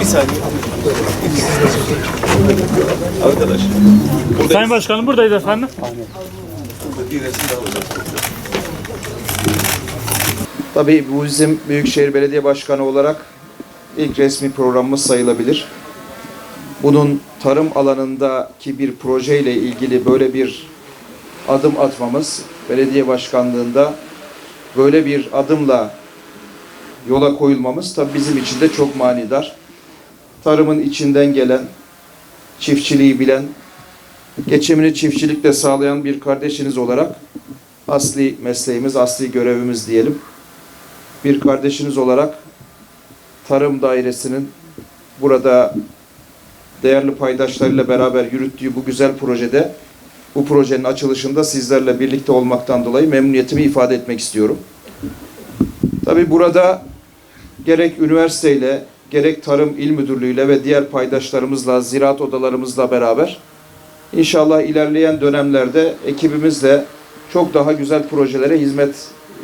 Bir, saniye. Arkadaş, Sayın Başkanım buradayız efendim. bir resim daha olacak. Tabii bu bizim Büyükşehir Belediye Başkanı olarak ilk resmi programımız sayılabilir. Bunun tarım alanındaki bir projeyle ilgili böyle bir adım atmamız, belediye başkanlığında böyle bir adımla yola koyulmamız tabii bizim için de çok manidar. Tarımın içinden gelen, çiftçiliği bilen, geçimini çiftçilikle sağlayan bir kardeşiniz olarak asli mesleğimiz, asli görevimiz diyelim bir kardeşiniz olarak Tarım Dairesi'nin burada değerli paydaşlarıyla beraber yürüttüğü bu güzel projede bu projenin açılışında sizlerle birlikte olmaktan dolayı memnuniyetimi ifade etmek istiyorum. Tabii burada gerek üniversiteyle, gerek Tarım İl Müdürlüğü'yle ve diğer paydaşlarımızla, ziraat odalarımızla beraber inşallah ilerleyen dönemlerde ekibimizle çok daha güzel projelere hizmet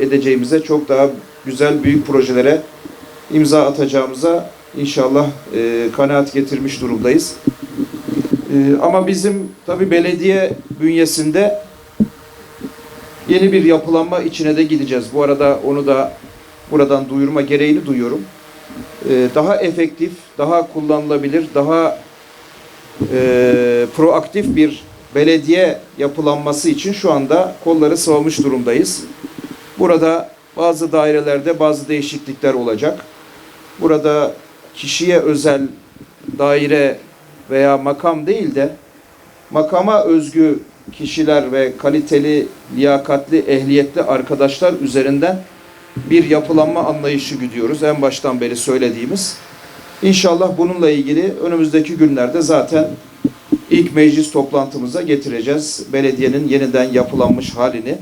edeceğimize, çok daha güzel büyük projelere imza atacağımıza inşallah e, kanaat getirmiş durumdayız. E, ama bizim tabi belediye bünyesinde yeni bir yapılanma içine de gideceğiz. Bu arada onu da buradan duyurma gereğini duyuyorum. E, daha efektif, daha kullanılabilir, daha e, proaktif bir belediye yapılanması için şu anda kolları sıvamış durumdayız. Burada bazı dairelerde bazı değişiklikler olacak. Burada kişiye özel daire veya makam değil de makama özgü kişiler ve kaliteli, liyakatli, ehliyetli arkadaşlar üzerinden bir yapılanma anlayışı gidiyoruz. En baştan beri söylediğimiz. İnşallah bununla ilgili önümüzdeki günlerde zaten ilk meclis toplantımıza getireceğiz. Belediyenin yeniden yapılanmış halini.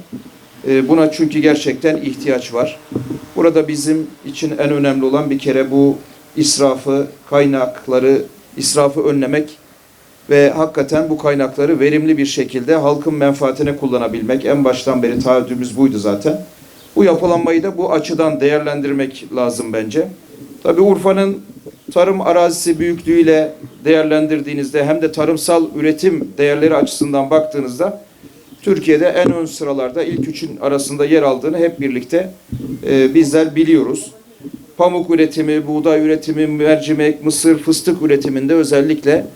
Ee, Buna çünkü gerçekten ihtiyaç var. Burada bizim için en önemli olan bir kere bu israfı, kaynakları, israfı önlemek ve hakikaten bu kaynakları verimli bir şekilde halkın menfaatine kullanabilmek. En baştan beri taahhüdümüz buydu zaten. Bu yapılanmayı da bu açıdan değerlendirmek lazım bence. Tabii Urfa'nın tarım arazisi büyüklüğüyle değerlendirdiğinizde hem de tarımsal üretim değerleri açısından baktığınızda Türkiye'de en ön sıralarda ilk üçün arasında yer aldığını hep birlikte e, bizler biliyoruz. Pamuk üretimi, buğday üretimi, mercimek, mısır, fıstık üretiminde özellikle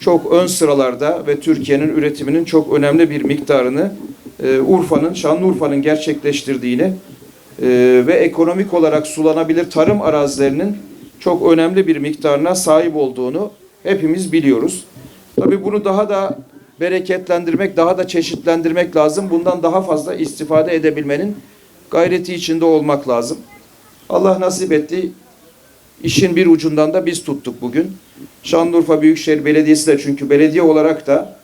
çok ön sıralarda ve Türkiye'nin üretiminin çok önemli bir miktarını e, Urfa'nın, Şanlıurfa'nın gerçekleştirdiğini e, ve ekonomik olarak sulanabilir tarım arazilerinin çok önemli bir miktarına sahip olduğunu hepimiz biliyoruz. Tabii bunu daha da bereketlendirmek, daha da çeşitlendirmek lazım. Bundan daha fazla istifade edebilmenin gayreti içinde olmak lazım. Allah nasip etti. İşin bir ucundan da biz tuttuk bugün. Şanlıurfa Büyükşehir Belediyesi de çünkü belediye olarak da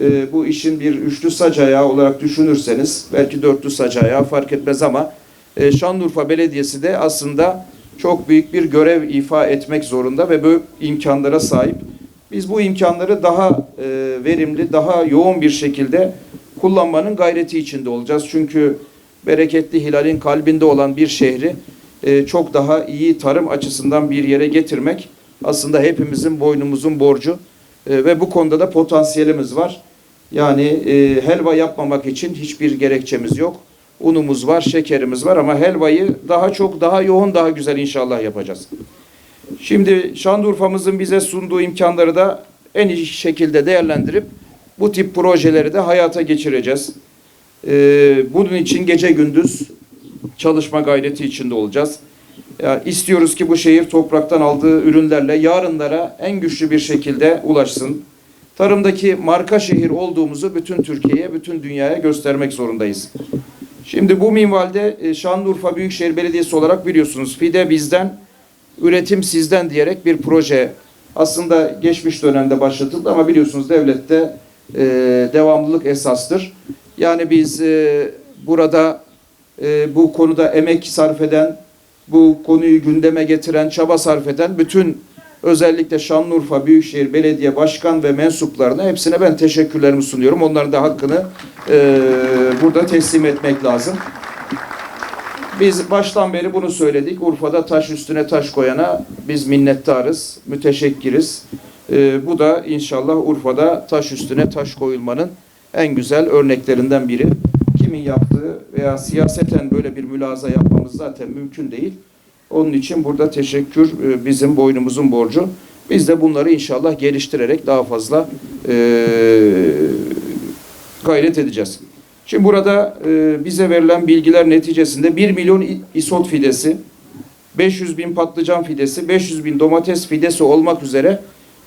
e, bu işin bir üçlü sac ayağı olarak düşünürseniz belki dörtlü sac ayağı fark etmez ama e, Şanlıurfa Belediyesi de aslında çok büyük bir görev ifa etmek zorunda ve bu imkanlara sahip. Biz bu imkanları daha e, verimli, daha yoğun bir şekilde kullanmanın gayreti içinde olacağız. Çünkü bereketli hilalin kalbinde olan bir şehri e, çok daha iyi tarım açısından bir yere getirmek aslında hepimizin boynumuzun borcu E, ve bu konuda da potansiyelimiz var. Yani e, helva yapmamak için hiçbir gerekçemiz yok. Unumuz var, şekerimiz var ama helvayı daha çok, daha yoğun, daha güzel inşallah yapacağız. Şimdi Şanlıurfa'mızın bize sunduğu imkanları da en iyi şekilde değerlendirip bu tip projeleri de hayata geçireceğiz. Ee, bunun için gece gündüz çalışma gayreti içinde olacağız. Ya istiyoruz ki bu şehir topraktan aldığı ürünlerle yarınlara en güçlü bir şekilde ulaşsın. Tarımdaki marka şehir olduğumuzu bütün Türkiye'ye, bütün dünyaya göstermek zorundayız. Şimdi bu minvalde e, Şanlıurfa Büyükşehir Belediyesi olarak biliyorsunuz FİDE bizden, üretim sizden diyerek bir proje aslında geçmiş dönemde başlatıldı ama biliyorsunuz devlette e, devamlılık esastır. Yani biz e, burada e, bu konuda emek sarf eden, bu konuyu gündeme getiren, çaba sarf eden bütün Özellikle Şanlıurfa Büyükşehir Belediye Başkan ve mensuplarına hepsine ben teşekkürlerimi sunuyorum. Onların da hakkını e, burada teslim etmek lazım. Biz baştan beri bunu söyledik. Urfa'da taş üstüne taş koyana biz minnettarız, müteşekkiriz. Ee, bu da inşallah Urfa'da taş üstüne taş koyulmanın en güzel örneklerinden biri. Kimin yaptığı veya siyaseten böyle bir mülaza yapmamız zaten mümkün değil. Onun için burada teşekkür e, bizim boynumuzun borcu. Biz de bunları inşallah geliştirerek daha fazla e, gayret edeceğiz. Şimdi burada e, bize verilen bilgiler neticesinde 1 milyon isot fidesi, 500 bin patlıcan fidesi, 500 bin domates fidesi olmak üzere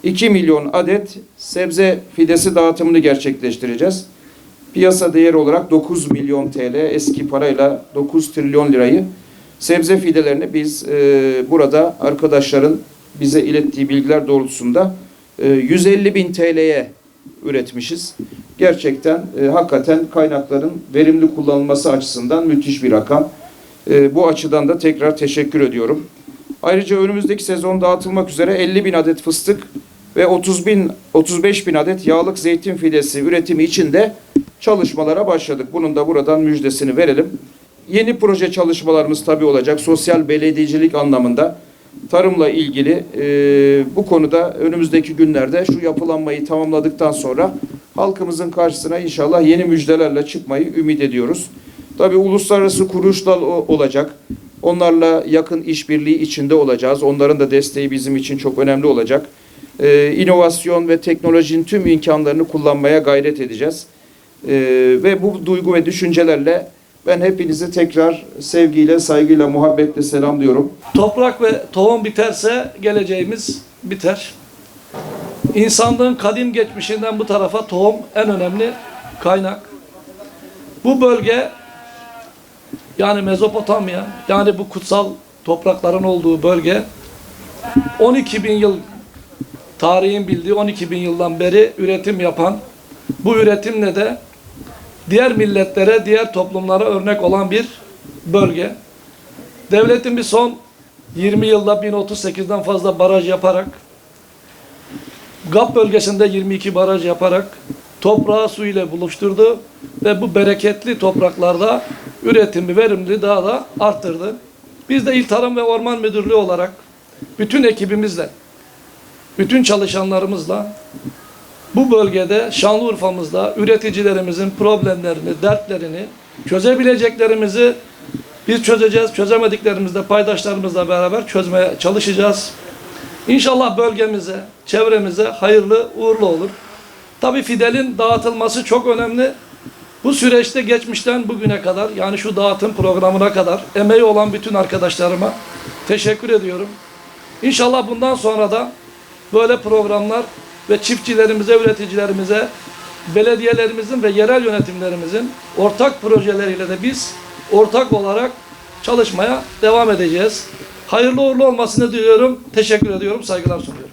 2 milyon adet sebze fidesi dağıtımını gerçekleştireceğiz. Piyasa değeri olarak 9 milyon TL eski parayla 9 trilyon lirayı sebze fidelerini biz e, burada arkadaşların bize ilettiği bilgiler doğrultusunda e, 150 bin TL'ye üretmişiz. Gerçekten e, hakikaten kaynakların verimli kullanılması açısından müthiş bir rakam. E, bu açıdan da tekrar teşekkür ediyorum. Ayrıca önümüzdeki sezon dağıtılmak üzere 50 bin adet fıstık ve 30 bin 35 bin adet yağlık zeytin fidesi üretimi için de çalışmalara başladık. Bunun da buradan müjdesini verelim. Yeni proje çalışmalarımız tabii olacak. Sosyal belediyecilik anlamında tarımla ilgili e, bu konuda önümüzdeki günlerde şu yapılanmayı tamamladıktan sonra halkımızın karşısına inşallah yeni müjdelerle çıkmayı ümit ediyoruz. Tabii uluslararası kuruluşlar olacak. Onlarla yakın işbirliği içinde olacağız. Onların da desteği bizim için çok önemli olacak. Ee, inovasyon ve teknolojinin tüm imkanlarını kullanmaya gayret edeceğiz. Ee, ve bu duygu ve düşüncelerle ben hepinizi tekrar sevgiyle, saygıyla, muhabbetle selamlıyorum. Toprak ve tohum biterse geleceğimiz biter. İnsanlığın kadim geçmişinden bu tarafa tohum en önemli kaynak. Bu bölge yani Mezopotamya yani bu kutsal toprakların olduğu bölge 12 bin yıl tarihin bildiği 12 bin yıldan beri üretim yapan bu üretimle de diğer milletlere, diğer toplumlara örnek olan bir bölge. Devletin bir son 20 yılda 1038'den fazla baraj yaparak GAP bölgesinde 22 baraj yaparak toprağı su ile buluşturdu ve bu bereketli topraklarda üretimi, verimliliği daha da arttırdı. Biz de İl Tarım ve Orman Müdürlüğü olarak bütün ekibimizle, bütün çalışanlarımızla bu bölgede Şanlıurfa'mızda üreticilerimizin problemlerini, dertlerini, çözebileceklerimizi biz çözeceğiz. Çözemediklerimizde paydaşlarımızla beraber çözmeye çalışacağız. İnşallah bölgemize, çevremize hayırlı, uğurlu olur. Tabii fidelin dağıtılması çok önemli. Bu süreçte geçmişten bugüne kadar yani şu dağıtım programına kadar emeği olan bütün arkadaşlarıma teşekkür ediyorum. İnşallah bundan sonra da böyle programlar ve çiftçilerimize, üreticilerimize, belediyelerimizin ve yerel yönetimlerimizin ortak projeleriyle de biz ortak olarak çalışmaya devam edeceğiz. Hayırlı uğurlu olmasını diliyorum. Teşekkür ediyorum. Saygılar sunuyorum.